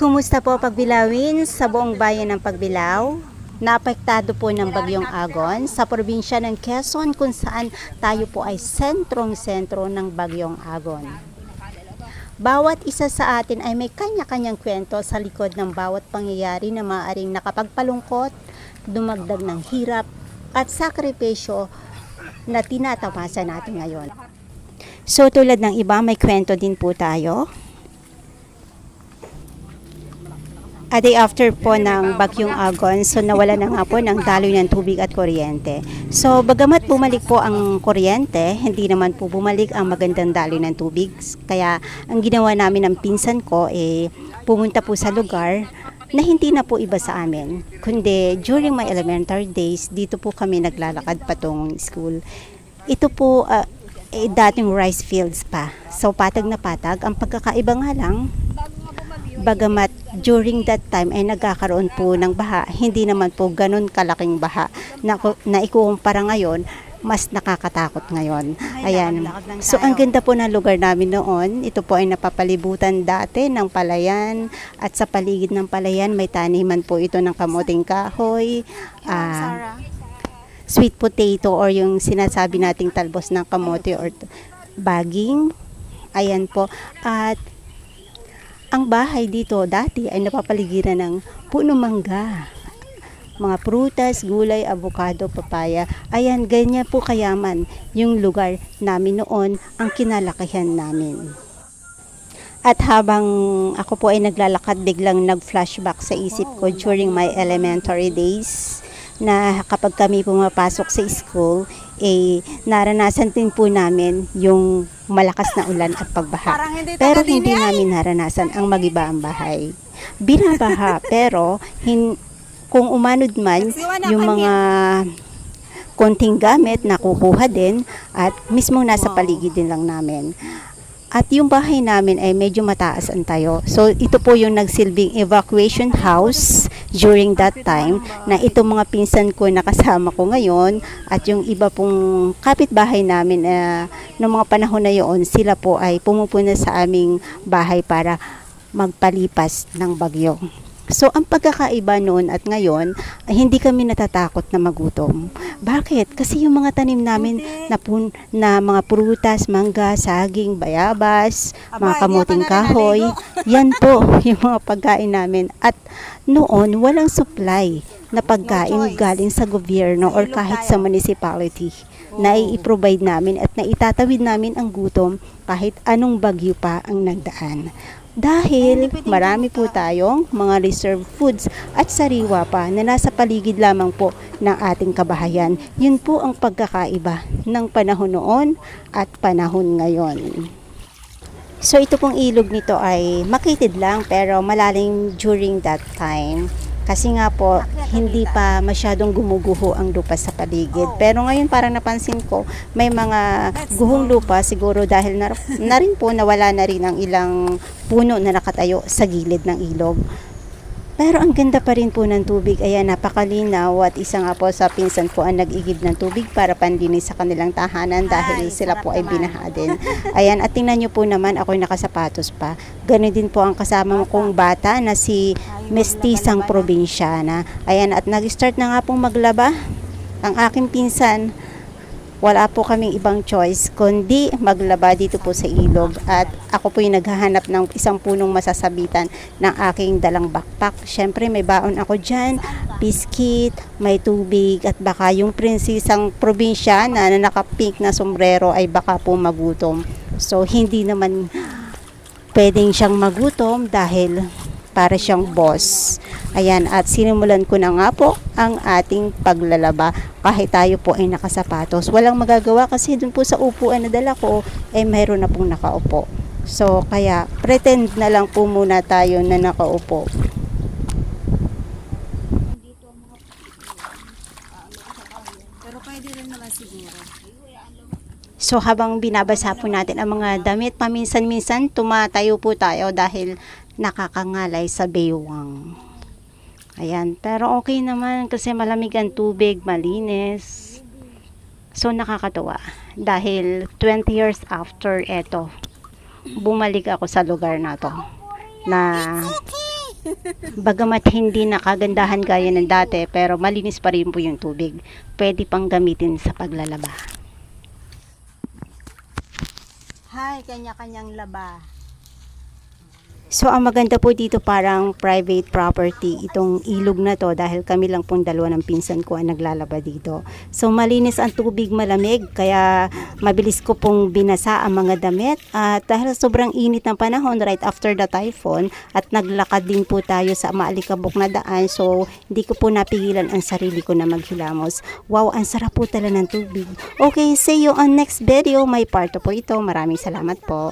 Kumusta po pagbilawin sa buong bayan ng Pagbilao? Naapektado po ng bagyong Agon sa probinsya ng Quezon kung saan tayo po ay sentrong-sentro ng bagyong Agon. Bawat isa sa atin ay may kanya-kanyang kwento sa likod ng bawat pangyayari na maaaring nakapagpalungkot, dumagdag ng hirap at sakripisyo na tinatamasa natin ngayon. So tulad ng iba, may kwento din po tayo. A day after po ng bagyong Agon, so nawala na nga po ng daloy ng tubig at kuryente. So bagamat bumalik po ang kuryente, hindi naman po bumalik ang magandang daloy ng tubig. Kaya ang ginawa namin ng pinsan ko, eh, pumunta po sa lugar na hindi na po iba sa amin. Kundi during my elementary days, dito po kami naglalakad patungong school. Ito po, ah, eh, dating rice fields pa. So patag na patag. Ang pagkakaiba nga lang, bagamat during that time ay nagkakaroon po ng baha, hindi naman po ganun kalaking baha na, na ikukumpara ngayon, mas nakakatakot ngayon. Ayan. So, ang ganda po ng lugar namin noon. Ito po ay napapalibutan dati ng palayan. At sa paligid ng palayan, may taniman po ito ng kamuting kahoy. ah, sweet potato or yung sinasabi nating talbos ng kamote or baging. Ayan po. At ang bahay dito dati ay napapaligiran ng puno mangga. Mga prutas, gulay, avocado, papaya. Ayan, ganyan po kayaman yung lugar namin noon, ang kinalakihan namin. At habang ako po ay naglalakad, biglang nag-flashback sa isip ko during my elementary days na kapag kami pumapasok sa school, eh, naranasan din po namin yung malakas na ulan at pagbaha. Hindi Pero hindi namin naranasan ang magiba ang bahay. Binabaha, pero hin, kung umanod man yung mga konting gamit na kukuha din at mismo nasa paligid din lang namin. At yung bahay namin ay medyo mataas ang tayo. So ito po yung nagsilbing evacuation house during that time na itong mga pinsan ko na kasama ko ngayon at yung iba pong kapitbahay namin na noong mga panahon na yun, sila po ay pumupuna sa aming bahay para magpalipas ng bagyo. So, ang pagkakaiba noon at ngayon, ay hindi kami natatakot na magutom. Bakit? Kasi yung mga tanim namin na, pun, na mga prutas, mangga, saging, bayabas, mga Aba, kamuting hindi ako kahoy, yan po yung mga pagkain namin. At noon, walang supply na pagkain galing sa gobyerno or kahit sa municipality na i-provide namin at na itatawid namin ang gutom kahit anong bagyo pa ang nagdaan. Dahil marami po tayong mga reserve foods at sariwa pa na nasa paligid lamang po ng ating kabahayan. Yun po ang pagkakaiba ng panahon noon at panahon ngayon. So ito pong ilog nito ay makitid lang pero malalim during that time. Kasi nga po, hindi pa masyadong gumuguho ang lupa sa paligid. Pero ngayon parang napansin ko, may mga guhong lupa siguro dahil na, na rin po nawala na rin ang ilang puno na nakatayo sa gilid ng ilog. Pero ang ganda pa rin po ng tubig. Ayan, napakalinaw at isa nga po sa pinsan ko ang nag-igib ng tubig para pandinis sa kanilang tahanan dahil Ay, sila po ay naman. binaha din. Ayan, at tingnan nyo po naman, ako'y nakasapatos pa. Ganon din po ang kasama kong bata na si Mestisang Probinsyana. Ayan, at nag-start na nga pong maglaba ang aking pinsan. Wala po kaming ibang choice kundi maglaba dito po sa ilog at ako po yung naghahanap ng isang punong masasabitan ng aking dalang backpack. Siyempre may baon ako dyan, biscuit, may tubig at baka yung prinsesang probinsyana na naka-pink na sombrero ay baka po magutom. So hindi naman pwedeng siyang magutom dahil para siyang boss. Ayan, at sinimulan ko na nga po ang ating paglalaba kahit tayo po ay nakasapatos. Walang magagawa kasi dun po sa upuan na dala ko, eh mayroon na pong nakaupo. So, kaya pretend na lang po muna tayo na nakaupo. So habang binabasa po natin ang mga damit, paminsan-minsan tumatayo po tayo dahil nakakangalay sa baywang. Ayan, pero okay naman kasi malamig ang tubig, malinis. So nakakatuwa dahil 20 years after eto, bumalik ako sa lugar na to na bagamat hindi nakagandahan gaya ng dati pero malinis pa rin po yung tubig pwede pang gamitin sa paglalaba Hi, kanya-kanyang laba. So, ang maganda po dito parang private property itong ilog na to dahil kami lang pong dalawa ng pinsan ko ang naglalaba dito. So, malinis ang tubig, malamig, kaya mabilis ko pong binasa ang mga damit. At dahil sobrang init ng panahon right after the typhoon at naglakad din po tayo sa maalikabok na daan. So, hindi ko po napigilan ang sarili ko na maghilamos. Wow, ang sarap po tala ng tubig. Okay, see you on next video. May part 2 po ito. Maraming salamat po.